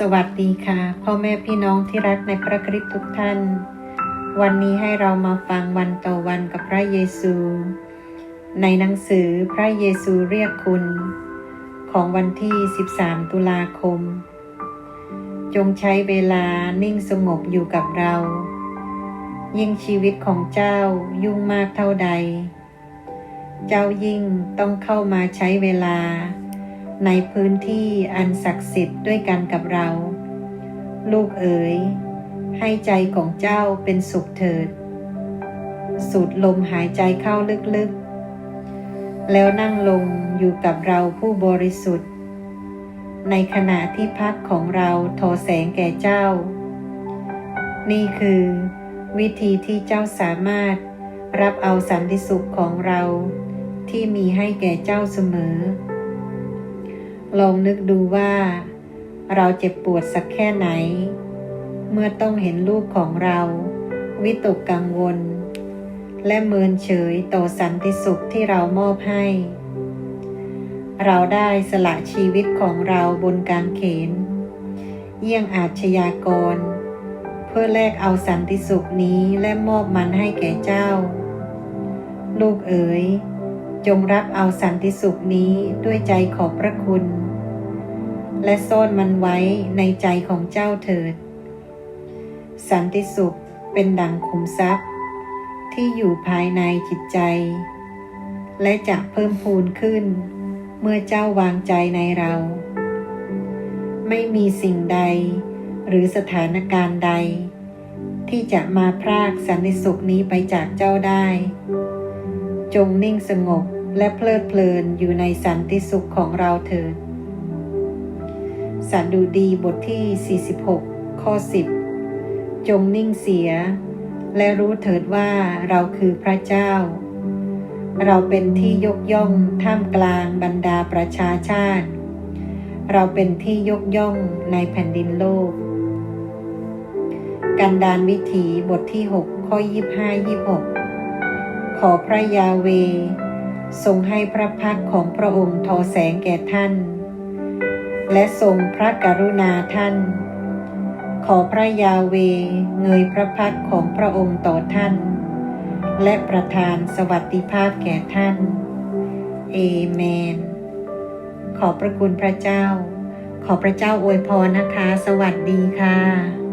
สวัสดีค่ะ พ่อแม่พี่น้องที่รักในพระคริสต์ทุกท่าน วันนี้ให้เรามาฟังวันต่อวันกับพระเยซู ในหนังสือพระเยซูเรียกคุณ ของวันที่ 13 ตุลาคม จงใช้เวลานิ่งสงบอยู่กับเรา ยิ่งชีวิตของเจ้ายุ่งมากเท่าใด เจ้ายิ่งต้องเข้ามาใช้เวลา ในพื้นที่อันศักดิ์สิทธิ์ด้วยกันกับเรา ลูกเอ๋ย ให้ใจของเจ้าเป็นสุขเถิด สูดลมหายใจเข้าลึกๆ แล้วนั่งลงอยู่กับเราผู้บริสุทธิ์ ในขณะที่พักของเราทอแสงแก่เจ้า นี่คือวิธีที่เจ้าสามารถรับเอาสันติสุขของเราที่มีให้แก่เจ้าเสมอ ลองนึกดูว่า เราเจ็บปวดสักแค่ไหน เมื่อต้องเห็นลูกของเรา วิตกกังวล และเมินเฉยต่อสันติสุขที่เรามอบให้ เราได้สละชีวิตของเราบนกางเขน เยี่ยงอาชญากร เพื่อแลกเอาสันติสุขนี้และมอบมันให้แก่เจ้า ลูกเอ๋ย จงรับเอาสันติสุขนี้ด้วยใจขอบพระคุณ และซ่อนมันไว้ในใจของเจ้าเถิด สันติสุขเป็นดังขุมทรัพย์ ที่อยู่ภายในจิตใจ และจะเพิ่มพูนขึ้น เมื่อเจ้าวางใจในเรา ไม่มีสิ่งใดหรือสถานการณ์ใด ที่จะมาพรากสันติสุขนี้ไปจากเจ้าได้ จงนิ่งสงบและเพลิดเพลินอยู่ในสันติสุขของเราเถิด สันดูดีบทที่ 46 ข้อ 10 จงนิ่งเสีย และรู้เถิดว่าเราคือพระเจ้า เราเป็นที่ยกย่องท่ามกลางบรรดาประชาชาติ เราเป็นที่ยกย่องในแผ่นดินโลก กันดานวิถีบทที่ 6 ข้อ 25 26 ขอพระยาเว ทรงให้พระพักของพระองค์ทอแสงแก่ท่าน และทรงพระกรุณาท่าน ขอพระยาเวเงยพระพักของพระองค์ต่อท่าน และประทานสวัสดิภาพแก่ท่าน เอเมน ขอพระคุณพระเจ้า ขอพระเจ้าอวยพรนะคะ สวัสดีค่ะ